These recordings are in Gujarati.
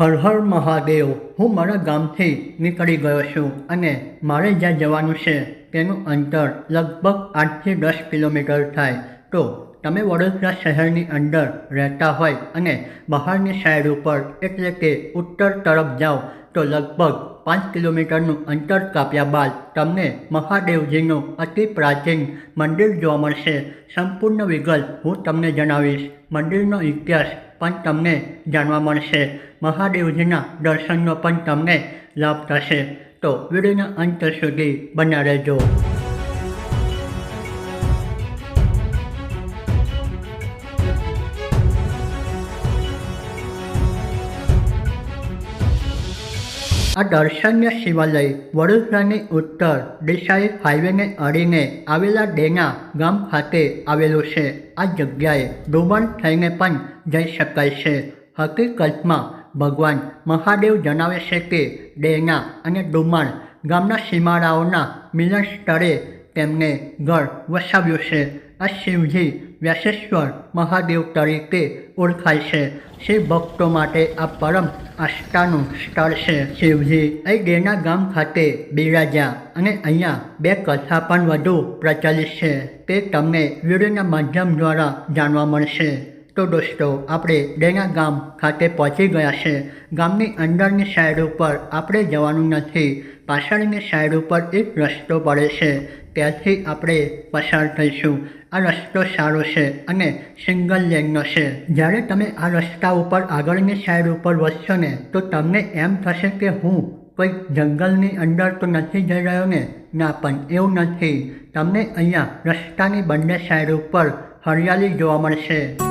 હર હર મહાદેવ, હું મારા ગામથી નીકળી ગયો છું અને મારે જ્યાં જવાનું છે તેનું અંતર લગભગ આઠથી દસ કિલોમીટર થાય. તો તમે વડોદરા શહેરની અંદર રહેતા હોય અને બહારની સાઈડ ઉપર, એટલે કે ઉત્તર તરફ જાઓ, તો લગભગ પાંચ કિલોમીટરનું અંતર કાપ્યા બાદ તમને મહાદેવજીનું અતિ પ્રાચીન મંદિર જોવા મળશે. સંપૂર્ણ વિગત હું તમને જણાવીશ. મંદિરનો ઇતિહાસ પણ તમને જાણવા મળશે. મહાદેવજીના દર્શનનો પણ તમને લાભ થશે. તો વિડીયોના અંત સુધી બના રહેજો. આ દર્શનીય શિવાલય વડોદરાની ઉત્તર દિશાએ હાઈવેને અડીને આવેલા ડેના ગામ ખાતે આવેલું છે. આ જગ્યાએ ડુમણ થઈને પણ જઈ શકાય છે. હકીકતમાં ભગવાન મહાદેવ જણાવે છે કે ડેના અને ડુમણ ગામના સીમાડાઓના મિલન સ્થળે તેમને ઘર વસાવ્યું છે. આ શિવજી વ્યાસેશ્વર મહાદેવ તરીકે ઓળખાય છે. શિવ ભક્તો માટે આ પરમ આસ્થાનું સ્થળ છે. શિવજી અહીં ડેના ગામ ખાતે બિરાજ્યા અને અહીંયા બે કથા પણ વધુ પ્રચલિત છે. તે તમને વિડીયોના માધ્યમ દ્વારા જાણવા મળશે. તો દોસ્તો, આપણે ડેના ગામ ખાતે પહોંચી ગયા છે. ગામની અંદરની સાઈડ ઉપર આપણે જવાનું નથી. પાછળની સાઈડ ઉપર એક રસ્તો પડે છે. ત્યાંથી આપણે પસાર થઈશું. આ રસ્તો સારો છે અને સિંગલ લેનનો છે. જ્યારે તમે આ રસ્તા ઉપર આગળની સાઈડ ઉપર વધશો ને, તો તમને એમ થશે કે હું કોઈ જંગલની અંદર તો નથી જઈ રહ્યો ને? ના, પણ એવું નથી. તમને અહીંયા રસ્તાની બંને સાઈડ ઉપર હરિયાળી જોવા મળશે.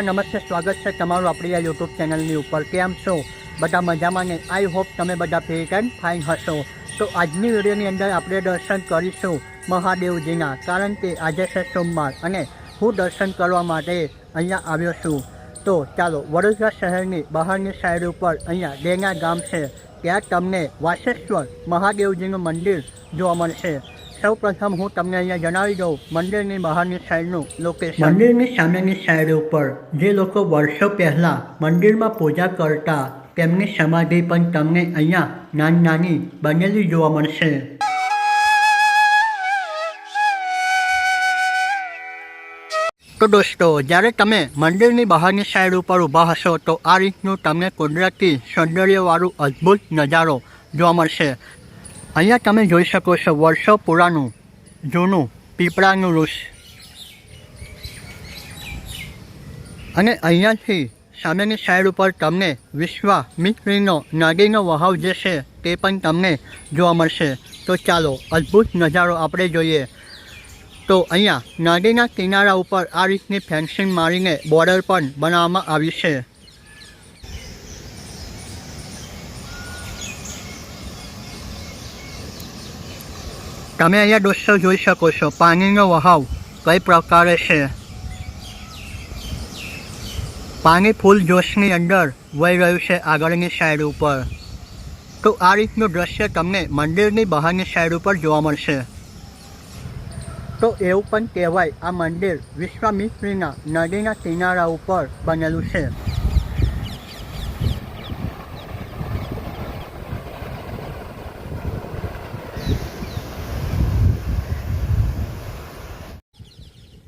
કૃષ્ણ નમસ્તે, સ્વાગત છે તમારું આપણી આ યુટ્યુબ ચેનલની ઉપર. કેમ છો? બધા મજામાં ને? આઈ હોપ તમે બધા ફિટ એન્ડ ફાઇન હશો. તો આજની વિડીયોની અંદર આપણે દર્શન કરીશું મહાદેવજીના, કારણ કે આજે છે સોમવાર અને હું દર્શન કરવા માટે અહીંયા આવ્યો છું. તો ચાલો, વડોદરા શહેરની બહારની સાઈડ ઉપર અહીંયા ડેના ગામ છે. ત્યાં તમને વાસેશ્વર મહાદેવજીનું મંદિર જોવા મળશે. સૌ પ્રથમ હું તમને અહીંયા જણાવી દઉં, મંદિરની બહારની સાઈડનું લોકેશન મંદિરની સામેની સાઈડ ઉપર જે લોકો વર્ષો પહેલાં મંદિરમાં પૂજા કરતા, તેમની સમાધિ પણ તમને અહીંયા નાની નાની બનેલી જોવા મળશે. તો દોસ્તો, જ્યારે તમે મંદિરની બહારની સાઈડ ઉપર ઊભા હશો, તો આ રીતનું તમને કુદરતી સૌંદર્યવાળું અદ્ભુત નજારો જોવા મળશે. અહીંયા તમે જોઈ શકો છો વર્ષો પુરાનું જૂનું, પીપળાનું વૃક્ષ અને અહીંયાથી સામેની સાઈડ ઉપર તમને વિશ્વા મિત્રીનો નદીનો વહાવ જે છે તે પણ તમને જોવા મળશે. તો ચાલો, અદ્ભુત નજારો આપણે જોઈએ. તો અહીંયા નદીના કિનારા ઉપર આ રીતની ફેન્સિંગ મારીને બોર્ડર પણ બનાવવામાં આવી છે. તમે અહીંયા દોસ્તો જોઈ શકો છો. પાણીનો વહાવ કઈ પ્રકારે છે? પાણી ફૂલ જોશની અંદર વહી રહ્યું છે આગળની સાઈડ ઉપર. તો આ રીતનું દ્રશ્ય તમને મંદિરની બહારની સાઈડ ઉપર જોવા મળશે. તો એવું પણ કહેવાય આ મંદિર વિશ્વામિત્રીના નદીના કિનારા ઉપર બનેલું છે.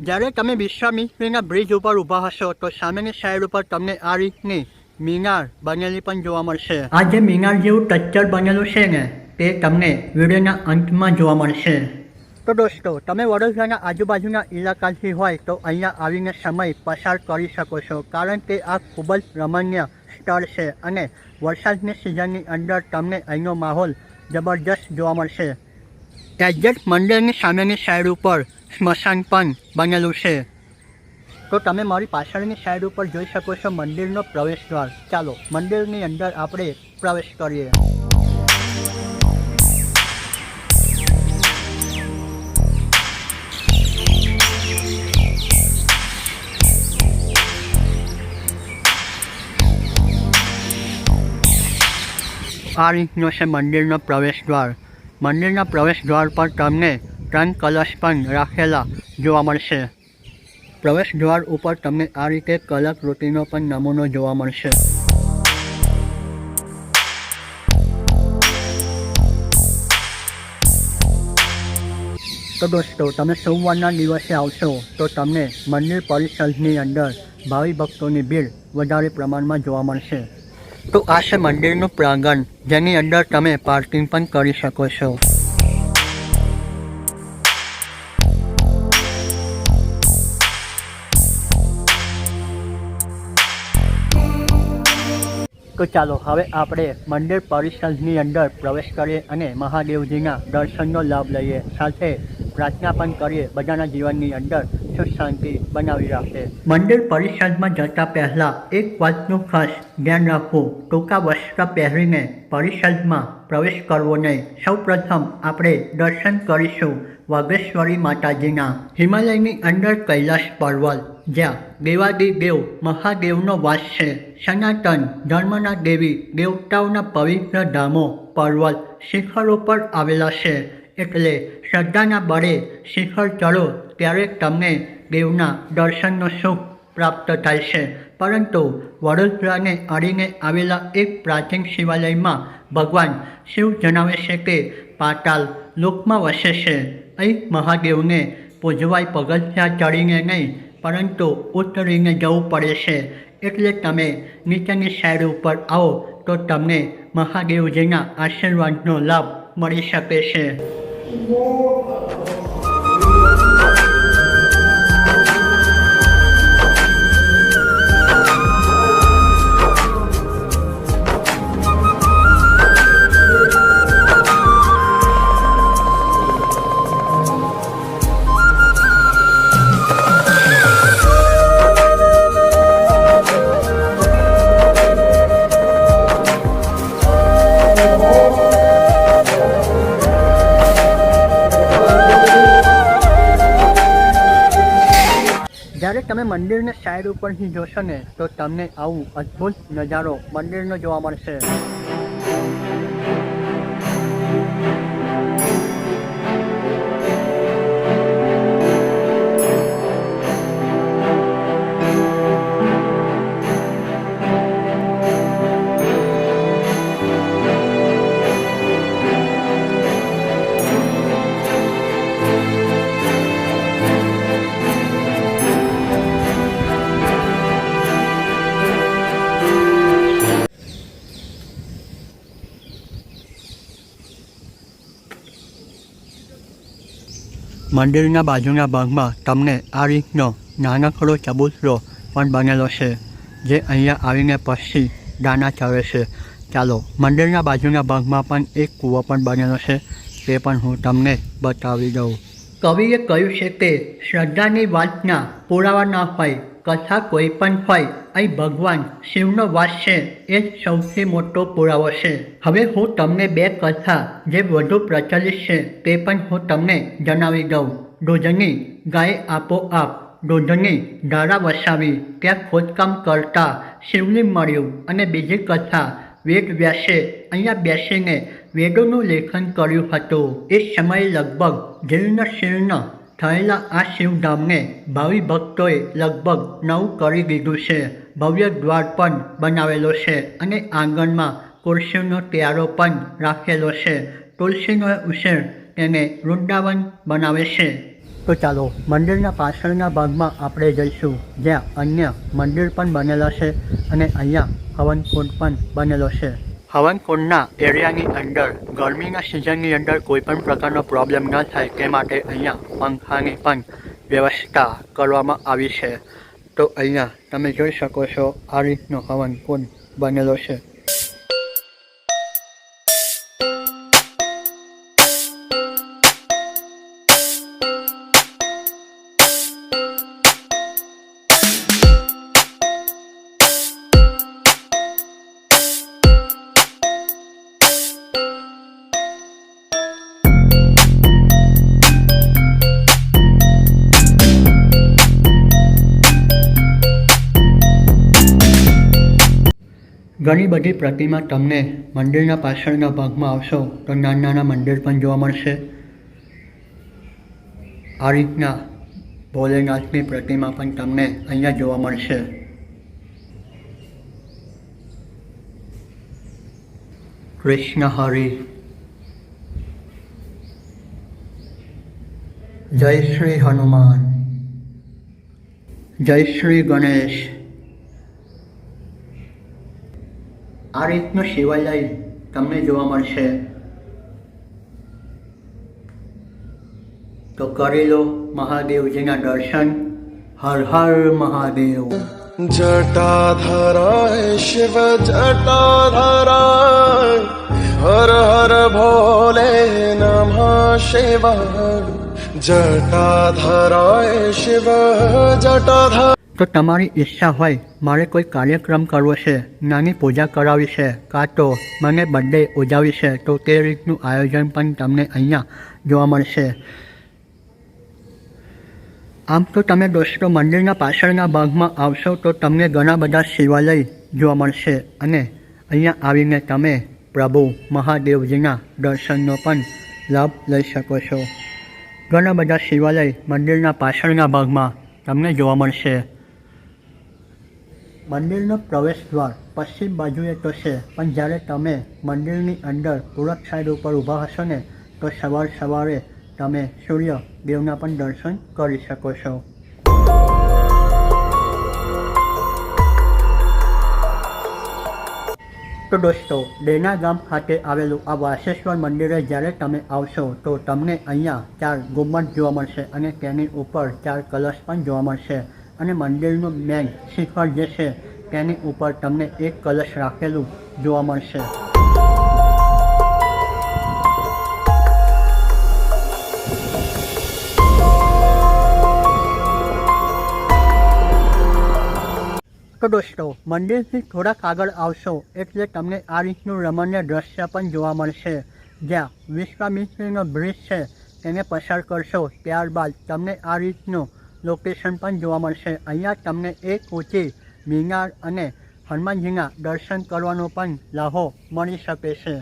જ્યારે તમે વિશ્વામિત્રીના બ્રિજ ઉપર ઊભા હશો, તો સામેની સાઈડ ઉપર તમને આ રીતની મિનાર બનેલી પણ જોવા મળશે. આ જે મિનાર જેવું સ્ટ્રક્ચર બનેલું છે ને, તે તમને વિડીયોના અંતમાં જોવા મળશે. તો દોસ્તો, તમે વડોદરાના આજુબાજુના ઇલાકાથી હોય, તો અહીંયા આવીને સમય પસાર કરી શકો છો, કારણ કે આ ખૂબ જ રમણીય સ્થળ છે અને વરસાદની સિઝનની અંદર તમને અહીંનો માહોલ જબરજસ્ત જોવા મળશે. એક્ઝેક્ટ મંદિરની સામેની સાઈડ ઉપર સ્મશાન પણ બનેલું છે. તો તમે મારી પાછળની સાઈડ ઉપર જોઈ શકો છો મંદિરનો પ્રવેશ દ્વાર ચાલો, મંદિરની અંદર આપણે પ્રવેશ કરીએ. આ રીતનો છે મંદિરનો પ્રવેશ દ્વાર મંદિરના પ્રવેશ દ્વાર પર તમને ત્રણ કલશ પણ રાખેલા જોવા મળશે. પ્રવેશ દ્વાર ઉપર તમને આ રીતે કલાકૃતિનો પણ નમૂનો જોવા મળશે. તો દોસ્તો, તમે સોમવારના દિવસે આવશો તો તમને મંદિર પરિસરની અંદર ભાવિ ભક્તોની ભીડ વધારે પ્રમાણમાં જોવા મળશે. તો આ છે મંદિરનું પ્રાંગણ, જેની અંદર તમે પાર્કિંગ પણ કરી શકો છો. તો ચાલો હવે આપણે મંદિર પરિસરની અંદર પ્રવેશ કરીએ અને મહાદેવજીના દર્શનનો લાભ લઈએ. સાથે પ્રાર્થના પણ કરીએ, બધાના જીવનની અંદર સુખ શાંતિ બનાવી રાખે. મંદિર પરિસરમાં જતા પહેલાં એક વાતનું ખાસ ધ્યાન રાખવું. ટૂંકા વસ્ત્ર પહેરીને પરિસરમાં પ્રવેશ કરવો નહીં. સૌપ્રથમ આપણે દર્શન કરીશું. વાઘેશ્વરી માતાજીના હિમાલયની અંદર કૈલાશ પર્વત, જ્યાં દેવાદી દેવ મહાદેવનો વાસ છે. સનાતન ધર્મના દેવી દેવતાઓના પવિત્ર ધામો, પર્વત શિખરો પર આવેલા છે. એટલે શ્રદ્ધાના બળે શિખર ચડો ત્યારે તમને દેવના દર્શનનો સુખ પ્રાપ્ત થાય છે. પરંતુ વડોદરાને અડીને આવેલા એક પ્રાચીન શિવાલયમાં ભગવાન શિવ જણાવે છે કે પાતાલ લોકમાં વસે છે. અહીં મહાદેવને પૂજવાય પગથિયા ચડીને નહીં, પરંતુ ઉતરીને જવું પડે છે. એટલે તમે નીચેની સાઈડ ઉપર આવો, તો તમને મહાદેવજીના આશીર્વાદનો લાભ મળી શકે છે. તમે મંદિરની સાઈડ ઉપરથી જોશો ને તો તમને આવું અદ્ભુત નજારો મંદિરનો જોવા મળશે. મંદિરના બાજુના ભાગમાં તમને આ રીતનો નાનકડો ચબૂતરો પણ બનેલો છે, જે અહીંયા આવીને પછી દાના ચડે છે. ચાલો, મંદિરના બાજુના ભાગમાં પણ એક કૂવો પણ બનેલો છે, તે પણ હું તમને બતાવી દઉં. કવિએ કહ્યું છે કે, શ્રદ્ધાની વાતના પુરાવા ન હોય, કથા કોઈ પણ હોય અહીં ભગવાન શિવનો વાસ છે, એ જ સૌથી મોટો પુરાવો છે. હવે હું તમને બે કથા જે વધુ પ્રચલિત છે, તે પણ હું તમને જણાવી દઉં. દૂધની ગાય આપોઆપ દૂધની ધારા વસાવી, ત્યાં ખોદકામ કરતા શિવલિંગ મળ્યું અને બીજી કથા વેદ વ્યાસે અહીંયા બેસીને વેદોનું લેખન કર્યું હતું. એ સમયે લગભગ જીર્ણ શીર્ણ થયેલા આ શિવધામને ભાવિ ભક્તોએ લગભગ નવું કરી દીધું છે. ભવ્ય દ્વાર પણ બનાવેલો છે અને આંગણમાં તુલસીનો ત્યારો પણ રાખેલો છે. તુલસીનો ઉછેર તેને વૃંદાવન બનાવે છે. તો ચાલો મંદિરના પાછળના ભાગમાં આપણે જઈશું, જ્યાં અન્ય મંદિર પણ બનેલા છે અને અહીંયા હવનકુંડ પણ બનેલો છે. હવનકુંડના એરિયાની અંદર, ગરમીના સિઝનની અંદર કોઈ પણ પ્રકારનો પ્રોબ્લેમ ન થાય તે માટે અહીંયા પંખાની પણ વ્યવસ્થા કરવામાં આવી છે. તો અહીંયા તમે જોઈ શકો છો આ રીતનો હવનકુંડ બનેલો છે. ઘણી બધી પ્રતિમા તમને મંદિરના પાછળના ભાગમાં આવશો તો નાના નાના મંદિર પણ જોવા મળશે. આ રીતના ભોલેનાથની પ્રતિમા પણ તમને અહીંયા જોવા મળશે. કૃષ્ણ હરિ. જય શ્રી હનુમાન. જય શ્રી ગણેશ. આ રીતનું શિવાલય તમને જોવા મળશે. તો કરી લો મહાદેવજીના દર્શન. હર હર મહાદેવ. જટાધરાય શિવ જટાધરાય, હર હર ભોલે નમ શિવ જટાધરાય શિવ જટાધર તો તમારી ઈચ્છા હોય, મારે કોઈ કાર્યક્રમ કરવો છે, નાની પૂજા કરાવી છે, કાં તો મને બર્થડે ઉજાવી છે, તો તે રીતનું આયોજન પણ તમને અહીંયા જોવા મળશે. આમ તો તમે દોસ્તો મંદિરના પાછળના ભાગમાં આવશો, તો તમને ઘણા બધા શિવાલય જોવા મળશે અને અહીંયા આવીને તમે પ્રભુ મહાદેવજીના દર્શનનો પણ લાભ લઈ શકો છો. ઘણા બધા શિવાલય મંદિરના પાછળના ભાગમાં તમને જોવા મળશે. મંદિરનો પ્રવેશ દ્વાર પશ્ચિમ બાજુએ તો છે, પણ જ્યારે તમે મંદિરની અંદર પૂરબ સાઈડ ઉપર ઊભા હશો ને, તો સવાર સવારે તમે સૂર્ય દેવના પણ દર્શન કરી શકો છો. તો દોસ્તો, ડેના ગામ ખાતે આવેલું આ વાસેશ્વર મંદિરે જ્યારે તમે આવશો, તો તમને અહીંયા ચાર ગુમ્મટ જોવા મળશે અને તેની ઉપર ચાર કલશ પણ જોવા મળશે. અને મંદિરનું મેન શિખર જે છે, તેની ઉપર તમને એક કલશ રાખેલું જોવા મળશે. તો દોસ્તો, મંદિરથી થોડાક આગળ આવશો એટલે તમને આ રીતનું રમણીય દ્રશ્ય પણ જોવા મળશે. જ્યાં વિશ્વામિત્રીનો બ્રિજ છે, તેને પસાર કરશો, ત્યારબાદ તમને આ રીતનું લોકેશન પણ જોવા મળશે. અહીંયા તમને એક ઊંચી મીનાર અને હનુમાનજીના દર્શન કરવાનો પણ લાહો મળી શકે છે.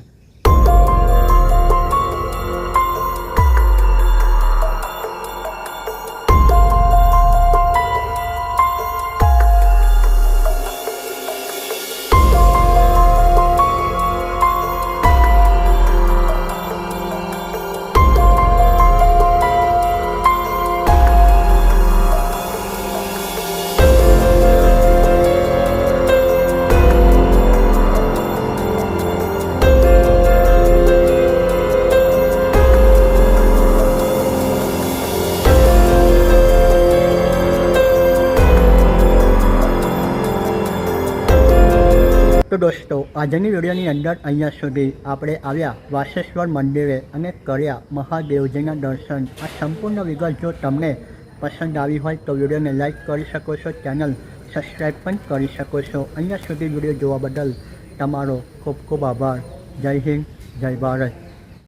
તો દોસ્તો, આજની વિડીયોની અંદર અહીંયા સુધી આપણે આવ્યા વાસેશ્વર મંદિરે અને કર્યા મહાદેવજીના દર્શન. આ સંપૂર્ણ વિગત જો તમને પસંદ આવી હોય તો વિડીયોને લાઇક કરી શકો છો, ચેનલ સબસ્ક્રાઈબ પણ કરી શકો છો. અહીંયા સુધી વીડિયો જોવા બદલ તમારો ખૂબ ખૂબ આભાર. જય હિન્દ, જય ભારત.